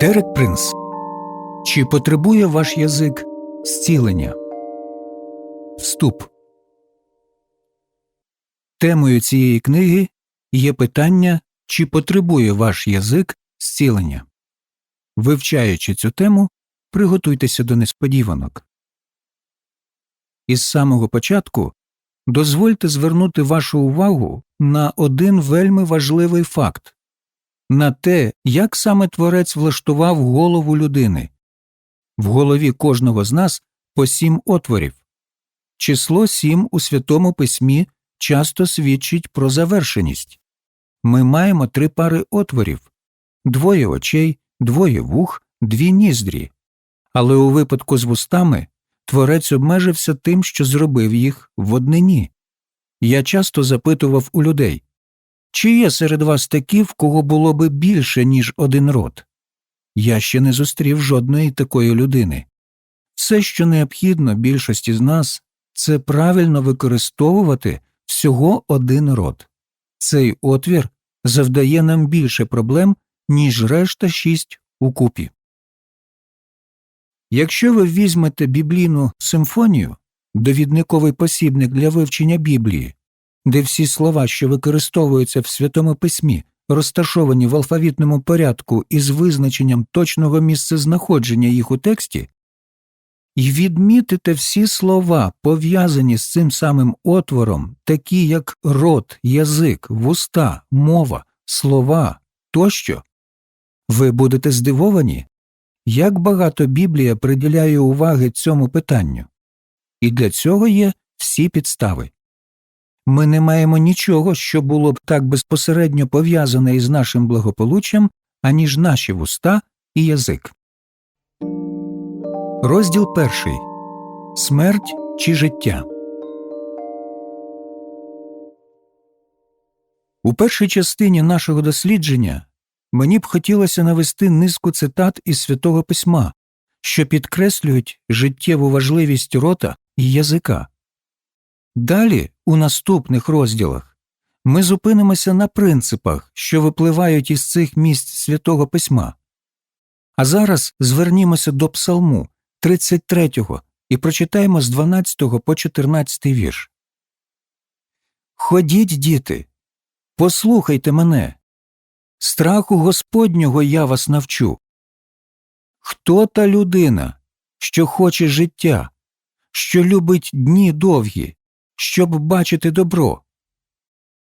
Дерек Принц. Чи потребує ваш язик зцілення? Вступ. Темою цієї книги є питання, чи потребує ваш язик зцілення. Вивчаючи цю тему, приготуйтеся до несподіванок. Із самого початку дозвольте звернути вашу увагу на один вельми важливий факт на те, як саме творець влаштував голову людини. В голові кожного з нас по сім отворів. Число сім у Святому Письмі часто свідчить про завершеність. Ми маємо три пари отворів двоє очей, двоє вух, дві ніздрі. Але у випадку з вустами творець обмежився тим, що зробив їх в однині. Я часто запитував у людей чи є серед вас такі, в кого було би більше, ніж один род? Я ще не зустрів жодної такої людини. Все, що необхідно більшості з нас, це правильно використовувати всього один род. Цей отвір завдає нам більше проблем, ніж решта шість укупі. Якщо ви візьмете біблійну симфонію, довідниковий посібник для вивчення Біблії, де всі слова, що використовуються в Святому Письмі, розташовані в алфавітному порядку із визначенням точного місцезнаходження їх у тексті, і відмітите всі слова, пов'язані з цим самим отвором, такі як рот, язик, вуста, мова, слова тощо, ви будете здивовані, як багато Біблія приділяє уваги цьому питанню. І для цього є всі підстави. Ми не маємо нічого, що було б так безпосередньо пов'язане із нашим благополуччям, аніж наші вуста і язик. Розділ перший Смерть чи життя. У першій частині нашого дослідження мені б хотілося навести низку цитат із святого письма, що підкреслюють життєву важливість рота і язика. Далі, у наступних розділах, ми зупинимося на принципах, що випливають із цих місць святого письма. А зараз звернімося до Псалму 33 і прочитаємо з 12 по 14 вірш. Ходіть, діти, послухайте мене. Страху Господнього я вас навчу. Хто та людина, що хоче життя, що любить дні довгі? Щоб бачити добро.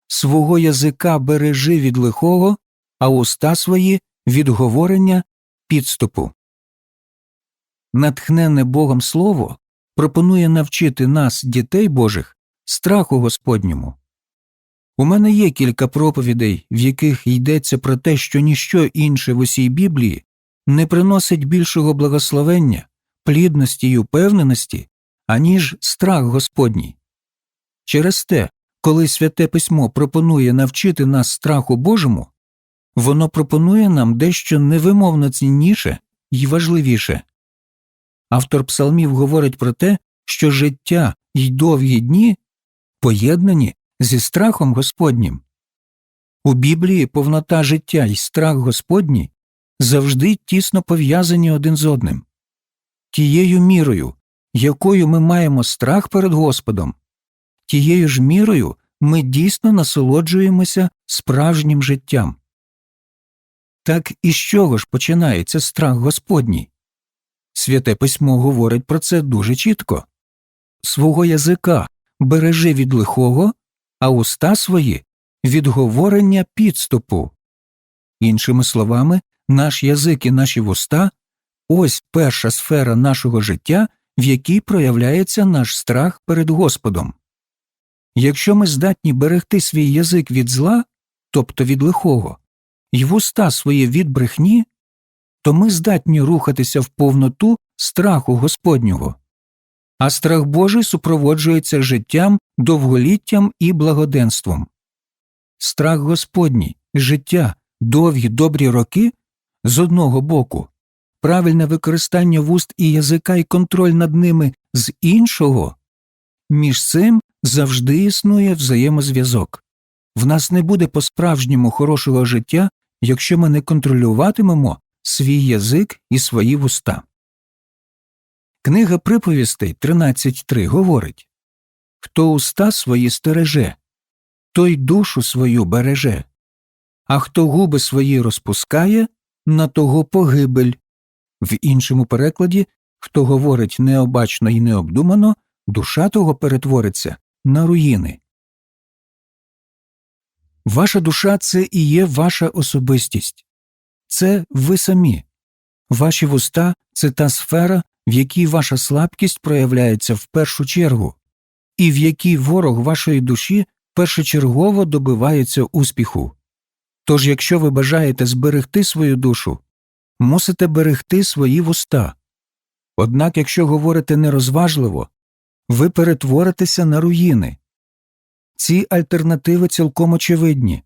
Свого язика бережи від лихого, а уста свої від говорення підступу. Натхненне Богом Слово пропонує навчити нас, дітей Божих, страху Господньому. У мене є кілька проповідей, в яких йдеться про те, що ніщо інше в усій Біблії не приносить більшого благословення, плідності й упевненості, аніж страх Господній. Через те, коли святе письмо пропонує навчити нас страху Божому, воно пропонує нам дещо невимовно цінніше і важливіше. Автор псалмів говорить про те, що життя й довгі дні поєднані зі страхом Господнім. У Біблії повнота життя і страх Господній завжди тісно пов'язані один з одним. Тією мірою, якою ми маємо страх перед Господом, тією ж мірою ми дійсно насолоджуємося справжнім життям. Так із чого ж починається страх Господній? Святе письмо говорить про це дуже чітко свого язика бережи від лихого, а уста свої від говорення підступу. Іншими словами, наш язик і наші вуста ось перша сфера нашого життя, в якій проявляється наш страх перед Господом. Якщо ми здатні берегти свій язик від зла, тобто від лихого, й вуста свої від брехні, то ми здатні рухатися в повноту страху Господнього, а страх Божий супроводжується життям, довголіттям і благоденством. Страх Господній, життя, довгі добрі роки з одного боку, правильне використання вуст і язика і контроль над ними з іншого, між цим завжди існує взаємозв'язок. В нас не буде по справжньому хорошого життя, якщо ми не контролюватимемо свій язик і свої вуста. Книга приповістей 13.3 говорить Хто уста свої стереже, той душу свою береже, а хто губи свої розпускає, на того погибель. В іншому перекладі, хто говорить необачно і необдумано, душа того перетвориться на руїни. Ваша душа це і є ваша особистість. Це ви самі. Ваші вуста це та сфера, в якій ваша слабкість проявляється в першу чергу, і в якій ворог вашої душі першочергово добивається успіху. Тож, якщо ви бажаєте зберегти свою душу, мусите берегти свої вуста. Однак, якщо говорите нерозважливо, ви перетворитеся на руїни. Ці альтернативи цілком очевидні.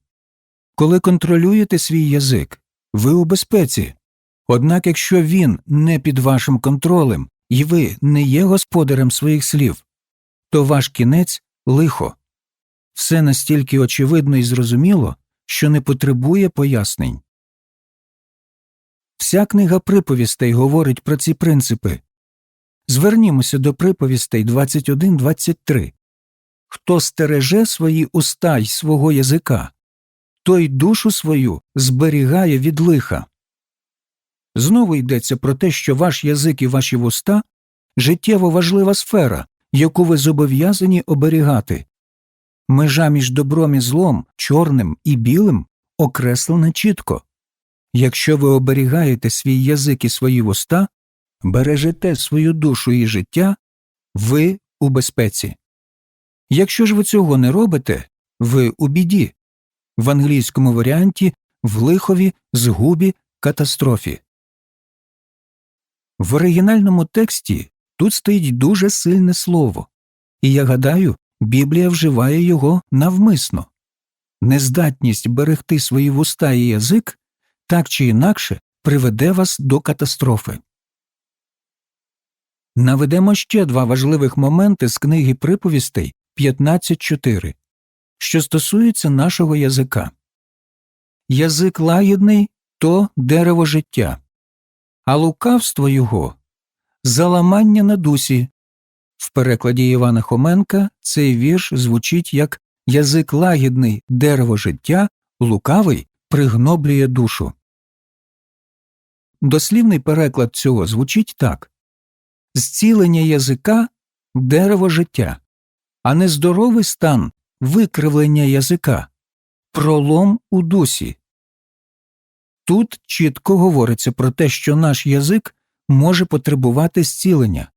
Коли контролюєте свій язик, ви у безпеці. Однак, якщо він не під вашим контролем і ви не є господарем своїх слів, то ваш кінець лихо. Все настільки очевидно і зрозуміло, що не потребує пояснень. Вся книга приповістей говорить про ці принципи. Звернімося до приповістей 21-23. Хто стереже свої уста й свого язика, той душу свою зберігає від лиха. Знову йдеться про те, що ваш язик і ваші вуста життєво важлива сфера, яку ви зобов'язані оберігати. Межа між добром і злом, чорним і білим окреслена чітко. Якщо ви оберігаєте свій язик і свої вуста, бережете свою душу і життя, ви у безпеці. Якщо ж ви цього не робите, ви у біді, в англійському варіанті в лихові, згубі, катастрофі. В оригінальному тексті тут стоїть дуже сильне слово, і я гадаю, Біблія вживає його навмисно. Нездатність берегти свої вуста і язик так чи інакше приведе вас до катастрофи. Наведемо ще два важливих моменти з книги приповістей 15.4, що стосуються нашого язика. Язик лагідний то дерево життя, а лукавство його заламання на дусі. В перекладі Івана Хоменка цей вірш звучить як язик лагідний дерево життя, лукавий пригноблює душу. Дослівний переклад цього звучить так зцілення язика дерево життя, а нездоровий стан викривлення язика, пролом у дусі. Тут чітко говориться про те, що наш язик може потребувати зцілення.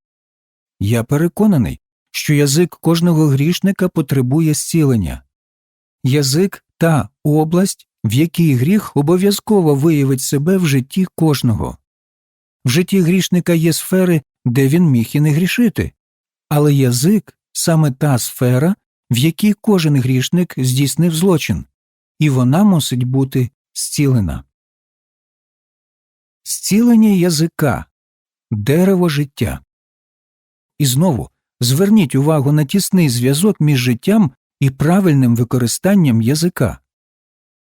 Я переконаний, що язик кожного грішника потребує зцілення. Язик та область, в якій гріх обов'язково виявить себе в житті кожного. В житті грішника є сфери, де він міг і не грішити, але язик саме та сфера, в якій кожен грішник здійснив злочин, і вона мусить бути зцілена. Зцілення язика дерево життя. І знову зверніть увагу на тісний зв'язок між життям і правильним використанням язика.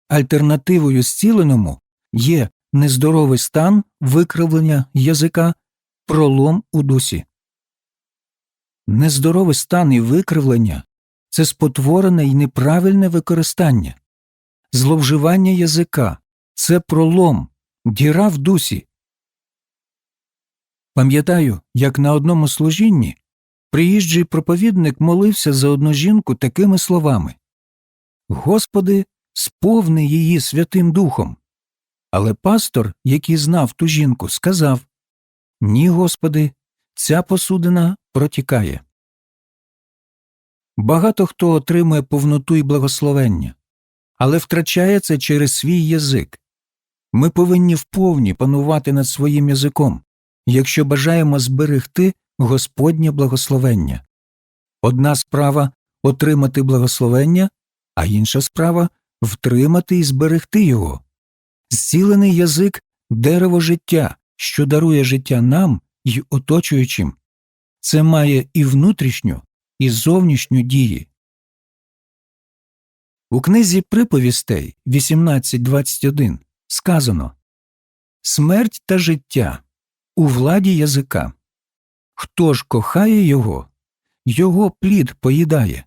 Альтернативою зціленому є нездоровий стан викривлення язика, пролом у дусі. Нездоровий стан і викривлення це спотворене і неправильне використання, зловживання язика це пролом, діра в дусі. Пам'ятаю, як на одному служінні приїжджий проповідник молився за одну жінку такими словами Господи, сповни її Святим Духом. Але пастор, який знав ту жінку, сказав Ні, Господи, ця посудина протікає. Багато хто отримує повноту і благословення, але втрачає це через свій язик. Ми повинні вповні панувати над своїм язиком, якщо бажаємо зберегти Господнє благословення. Одна справа отримати благословення, а інша справа втримати і зберегти його. Зцілений язик дерево життя, що дарує життя нам і оточуючим. Це має і внутрішню, і зовнішню дії. У книзі приповістей 18.21 сказано смерть та життя у владі язика. Хто ж кохає його, його плід поїдає.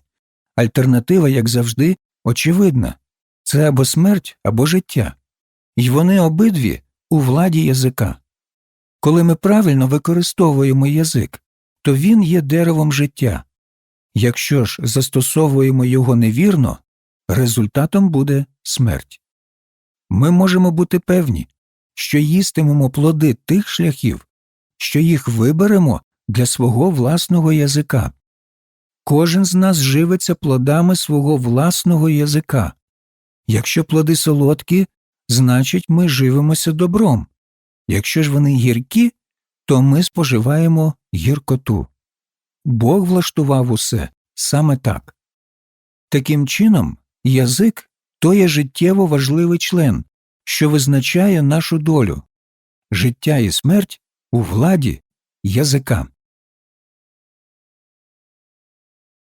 Альтернатива, як завжди, очевидна це або смерть, або життя. І вони обидві у владі язика. Коли ми правильно використовуємо язик, то він є деревом життя. Якщо ж застосовуємо його невірно, результатом буде смерть. Ми можемо бути певні, що їстимемо плоди тих шляхів, що їх виберемо для свого власного язика. Кожен з нас живиться плодами свого власного язика. Якщо плоди солодкі, значить ми живемося добром. Якщо ж вони гіркі, то ми споживаємо гіркоту. Бог влаштував усе саме так. Таким чином, язик то є життєво важливий член, що визначає нашу долю. Життя і смерть у владі язика.